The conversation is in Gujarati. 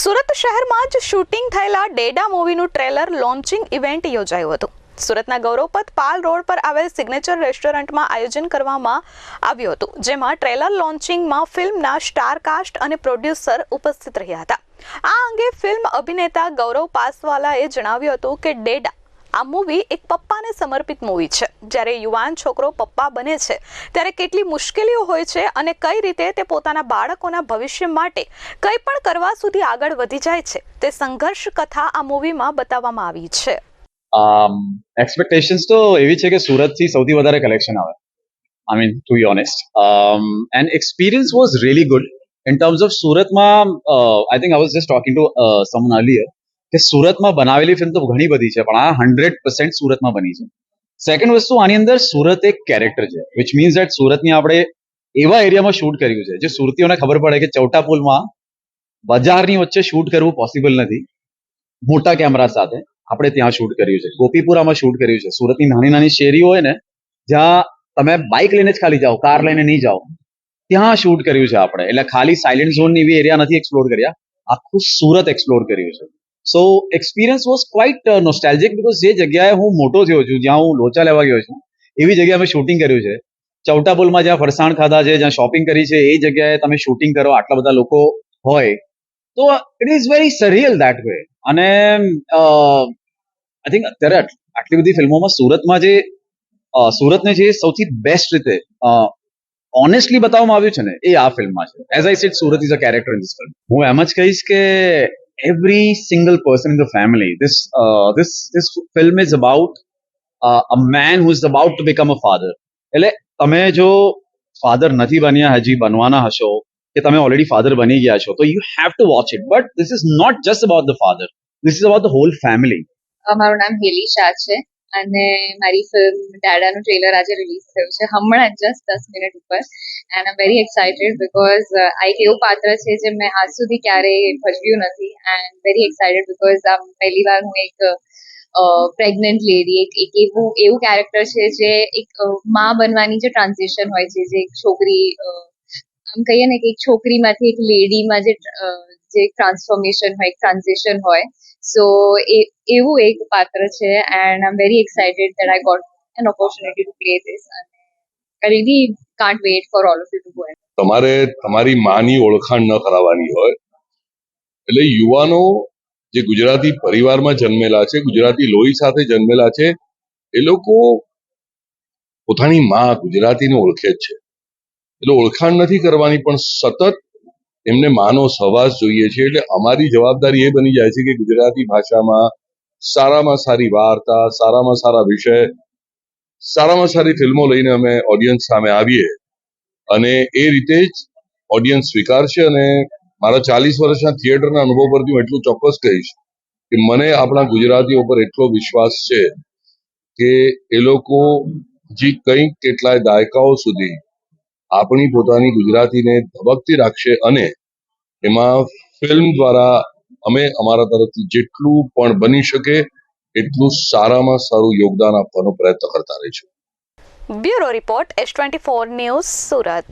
સુરત શહેરમાં જ શૂટિંગ થયેલા ડેડા મૂવીનું ટ્રેલર લોન્ચિંગ ઇવેન્ટ યોજાયું હતું. સુરતના ગૌરવપથ પાલ રોડ પર આવેલ સિગ્નેચર રેસ્ટોરન્ટમાં આયોજન કરવામાં આવ્યું હતું, જેમાં ટ્રેલર લોન્ચિંગમાં ફિલ્મના સ્ટારકાસ્ટ અને પ્રોડ્યુસર ઉપસ્થિત રહ્યા હતા. આ અંગે ફિલ્મ અભિનેતા ગૌરવ પાસવાલાએ જણાવ્યું હતું કે ડેડા આ મૂવી એક પપ્પાને સમર્પિત મૂવી છે. જ્યારે યુવાન છોકરો પપ્પા બને છે, ત્યારે કેટલી મુશ્કેલીઓ હોય છે અને કઈ રીતે તે પોતાના બાળકોના ભવિષ્ય માટે કંઈ પણ કરવા સુધી આગળ વધી જાય છે, તે સંઘર્ષ કથા આ મૂવીમાં બતાવવામાં આવી છે. એક્સપેક્ટેશન્સ તો એવી છે કે સુરતથી સૌથી વધારે કલેક્શન આવે. I mean to be honest and experience was really good in terms of સુરતમાં I think I was just talking to someone earlier કે સુરતમાં બનાવેલી ફિલ્મ તો ઘણી બધી છે, પણ આ હંડ્રેડ પર્સન્ટ સુરતમાં બની છે. સેકન્ડ વસ્તુ, આની અંદર સુરત એક કેરેક્ટર છે વિચ મીન્સ દેટ સુરતની આપણે એવા એરિયામાં શૂટ કર્યું છે, જે સુરતીઓને ખબર પડે કે ચૌટા પુલમાં બજારની વચ્ચે શૂટ કરવું પોસિબલ નથી. મોટા કેમેરા સાથે આપણે ત્યાં શૂટ કર્યું છે, ગોપીપુરામાં શૂટ કર્યું છે. સુરતની નાની નાની શેરી હોય ને, જ્યાં તમે બાઇક લઈને જ ખાલી જાઓ, કાર લઈને નહીં જાઓ, ત્યાં શૂટ કર્યું છે આપણે. એટલે ખાલી સાયલેન્ટ ઝોન એવી એરિયા નથી એક્સપ્લોર કર્યા, આખું સુરત એક્સપ્લોર કર્યું છે. So experience was quite nostalgic because જે જગ્યાએ હું મોટો થયો છું, જ્યાં હું લોચા લેવા ગયો છું, એવી જગ્યાએ અમે શૂટિંગ કર્યું છે. ચૌટા પુલમાં જ્યાં ફરસાણ ખાધા છે, જ્યાં શોપિંગ કરી છે, એ જગ્યાએ તમે શૂટિંગ કરો, આટલા બધા લોકો હોય. તો it is very surreal that way અને આઈ થિંક અત્યારે આટલી બધી ફિલ્મોમાં સુરતમાં જે સુરતને જે સૌથી બેસ્ટ રીતે ઓનેસ્ટલી બતાવવામાં આવ્યું છે ને, એ આ ફિલ્મમાં છે. As I said Surat is a character in this film હું એમ જ કહીશ કે every single person in the family this this this film is about a man who is about to become a father એટલે તમે જો ફાધર નથી બન્યા હજી બનવાના હશો કે તમે ઓલરેડી ફાધર બની ગયા છો તો you have to watch it but this is not just about the father this is about the whole family uh, મારું નામ હેલી શાહ છે અને મારી ફિલ્મ ડાડાનું ટ્રેલર આજે રિલીઝ થયું છે. હમણાં જસ્ટ દસ મિનિટ ઉપર. એન્ડ આમ વેરી એક્સાઇટેડ બિકોઝ આ એક એવું પાત્ર છે જે મેં આજ સુધી ક્યારેય ભજવ્યું નથી. એન્ડ વેરી એક્સાઇટેડ બિકોઝ આમ, પહેલી વાર હું એક પ્રેગ્નન્ટ લેડી એક એક એવું એવું કેરેક્ટર છે જે એક મા બનવાની જે ટ્રાન્ઝિશન હોય છે, જે એક છોકરી આમ કહીએ ને કે એક છોકરીમાંથી એક લેડીમાં જે જે ટ્રાન્સફોર્મેશન હોય ટ્રાન્ઝેશન હોય. સો એ, એવું એક પાત્ર છે and I am very excited that I got an opportunity to play this I really can't wait for all of you to go તમારે તમારી માની ઓળખાણ ન કરાવવાની હોય. એટલે યુવાનો જે ગુજરાતી પરિવારમાં જન્મેલા છે, ગુજરાતી લોહી સાથે જન્મેલા છે, એ લોકો પોતાની માં ગુજરાતીને ઓળખે જ છે. એટલે ઓળખાણ નથી કરવાની પણ સતત એમને માનો સહવાસ જોઈએ છે એટલે અમારી જવાબદારી એ બની જાય છે કે ગુજરાતી ભાષામાં સારામાં સારી વાર્તા, સારામાં સારા વિષય, સારામાં સારી ફિલ્મો લઈને અમે ઓડિયન્સ સામે આવીએ અને એ રીતે જ ઓડિયન્સ સ્વીકારશે અને મારા ચાલીસ વર્ષના થિયેટરના અનુભવ પરથી હું એટલું ચોક્કસ કહીશ કે મને આપણા ગુજરાતીઓ પર એટલો વિશ્વાસ છે કે એ લોકો જે કંઈક કેટલાય દાયકાઓ સુધી આપણી પોતાની ગુજરાતીને ધબકતી રાખશે અને એમાં ફિલ્મ દ્વારા અમે અમારા તરફથી જેટલું પણ બની શકે, એટલું સારામાં સારું યોગદાન આપવાનો પ્રયત્ન કરતા રહીશું. Bureau report, S twenty four news Surat.